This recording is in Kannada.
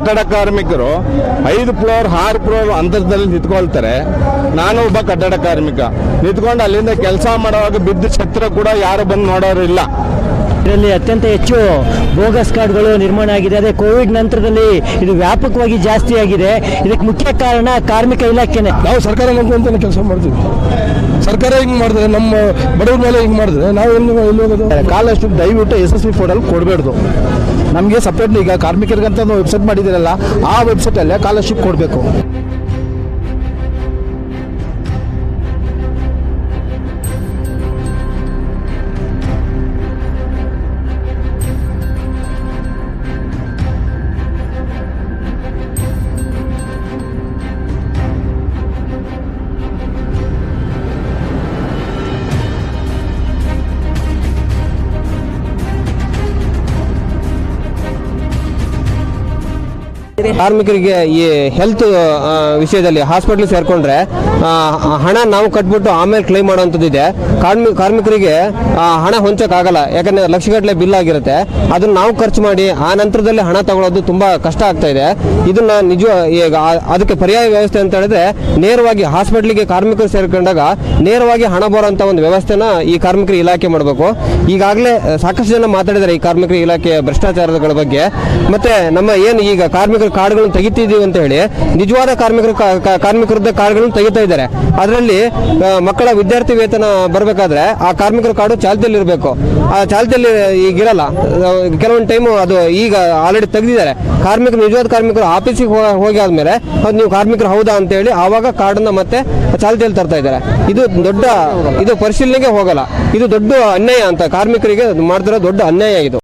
ಕಟ್ಟಡ ಕಾರ್ಮಿಕರು ಐದು ಫ್ಲೋರ್, ಆರು ಫ್ಲೋರ್ ಅಂತರದಲ್ಲಿ ನಿಂತ್ಕೊಳ್ತಾರೆ. ನಾನು ಒಬ್ಬ ಕಟ್ಟಡ ಕಾರ್ಮಿಕ. ನಿಂತ್ಕೊಂಡು ಅಲ್ಲಿಂದ ಕೆಲಸ ಮಾಡುವಾಗ ಬಿದ್ದ ಛತ್ರ ಕೂಡ ಯಾರು ಬಂದು ನೋಡೋರು ಇಲ್ಲ. ಇದರಲ್ಲಿ ಅತ್ಯಂತ ಹೆಚ್ಚು ಬೋಗಸ್ ಕಾರ್ಡ್ಗಳು ನಿರ್ಮಾಣ ಆಗಿದೆ. ಅದೇ ಕೋವಿಡ್ ನಂತರದಲ್ಲಿ ಇದು ವ್ಯಾಪಕವಾಗಿ ಜಾಸ್ತಿ ಆಗಿದೆ. ಇದಕ್ಕೆ ಮುಖ್ಯ ಕಾರಣ ಕಾರ್ಮಿಕ ಇಲಾಖೆನೇ. ನಾವು ಸರ್ಕಾರ ಅಂತ ಕೆಲಸ ಮಾಡ್ತೀವಿ. ಸರ್ಕಾರ ಹಿಂಗ್ ಮಾಡಿದ್ರೆ ನಮ್ಮ ಬಡವ್ರ ಮೇಲೆ ಹಿಂಗೆ ಮಾಡಿದ್ರೆ ನಾವು ಎಲ್ಲಿ ಎಲ್ಲಿ ಹೋಗೋದು? ಕಾಲಷ್ಟು ದಯವಿಟ್ಟು ಎಸ್ ಎಸ್ ಬಿ ಫೋರ್ಡಲ್ಲಿ ಕೊಡಬೇಡ್ದು. ನಮಗೆ ಸಪ್ರೇಟ್ ಈಗ ಕಾರ್ಮಿಕರಿಗಂತ ಒಂದು ವೆಬ್ಸೈಟ್ ಮಾಡಿದ್ದೀರಲ್ಲ ಆ ವೆಬ್ಸೈಟಲ್ಲೇ ಕಾಲರ್ಶಿಪ್ ಕೊಡಬೇಕು. ಕಾರ್ಮಿಕರಿಗೆ ಈ ಹೆಲ್ತ್ ವಿಷಯದಲ್ಲಿ ಹಾಸ್ಪಿಟ್ಲ್ ಸೇರ್ಕೊಂಡ್ರೆ ಹಣ ನಾವು ಕಟ್ಬಿಟ್ಟು ಆಮೇಲೆ ಕ್ಲೈಮ್ ಮಾಡುವಂಥದ್ದು ಇದೆ. ಕಾರ್ಮಿ, ಕಾರ್ಮಿಕರಿಗೆ ಹಣ ಹೊಂಚಕ್ಕಾಗಲ್ಲ. ಯಾಕಂದ್ರೆ ಲಕ್ಷಗಟ್ಟಲೆ ಬಿಲ್ ಆಗಿರುತ್ತೆ. ಅದನ್ನ ನಾವು ಖರ್ಚು ಮಾಡಿ ಆ ನಂತರದಲ್ಲಿ ಹಣ ತಗೊಳ್ಳೋದು ತುಂಬಾ ಕಷ್ಟ ಆಗ್ತಾ ಇದೆ. ಇದನ್ನ ನಿಜ, ಈಗ ಅದಕ್ಕೆ ಪರ್ಯಾಯ ವ್ಯವಸ್ಥೆ ಅಂತ ಹೇಳಿದ್ರೆ, ನೇರವಾಗಿ ಹಾಸ್ಪಿಟ್ಲಿಗೆ ಕಾರ್ಮಿಕರು ಸೇರ್ಕೊಂಡಾಗ ನೇರವಾಗಿ ಹಣ ಬರುವಂತ ಒಂದು ವ್ಯವಸ್ಥೆನ ಈ ಕಾರ್ಮಿಕರ ಇಲಾಖೆ ಮಾಡಬೇಕು. ಈಗಾಗಲೇ, ಸಾಕಷ್ಟು ಜನ ಮಾತಾಡಿದ್ದಾರೆ ಈ ಕಾರ್ಮಿಕರ ಇಲಾಖೆಯ ಭ್ರಷ್ಟಾಚಾರಗಳ ಬಗ್ಗೆ. ಮತ್ತೆ ನಮ್ಮ ಏನು ಈಗ ಕಾರ್ಮಿಕರ ಕಾರ್ಡ್ಗಳನ್ನು ತೆಗಿತಿದ್ದೀವಿ ಅಂತ ಹೇಳಿ ನಿಜವಾದ ಕಾರ್ಮಿಕರು ಕಾರ್ಮಿಕರದ ಕಾರ್ಡ್ಗಳನ್ನು ತೆಗಿತಾ ಇದ್ದಾರೆ. ಅದರಲ್ಲಿ ಮಕ್ಕಳ ವಿದ್ಯಾರ್ಥಿ ವೇತನ ಬರಬೇಕಾದ್ರೆ ಆ ಕಾರ್ಮಿಕರ ಕಾರ್ಡು ಚಾಲ್ತಿಯಲ್ಲಿ ಇರಬೇಕು. ಆ ಚಾಲ್ತಿಯಲ್ಲಿ ಈಗ ಇರಲ್ಲ ಕೆಲವೊಂದು ಟೈಮು ಅದು ಈಗ ಆಲ್ರೆಡಿ ತೆಗೆದಿದ್ದಾರೆ. ಕಾರ್ಮಿಕರು, ನಿಜವಾದ ಕಾರ್ಮಿಕರು ಆಫೀಸಿಗೆ ಹೋಗಿ ಆದ್ಮೇಲೆ ಅದು ನೀವು ಕಾರ್ಮಿಕರು ಹೌದಾ ಅಂತ ಹೇಳಿ ಆವಾಗ ಕಾರ್ಡನ್ನ ಮತ್ತೆ ಚಾಲ್ತಿಯಲ್ಲಿ ತರ್ತಾ ಇದ್ದಾರೆ. ಇದು ದೊಡ್ಡ, ಇದು ಪರಿಶೀಲನೆಗೆ ಹೋಗಲ್ಲ. ಇದು ದೊಡ್ಡ ಅನ್ಯಾಯ ಅಂತ ಕಾರ್ಮಿಕರಿಗೆ ಮಾಡ್ತಿರೋ ದೊಡ್ಡ ಅನ್ಯಾಯ ಇದು.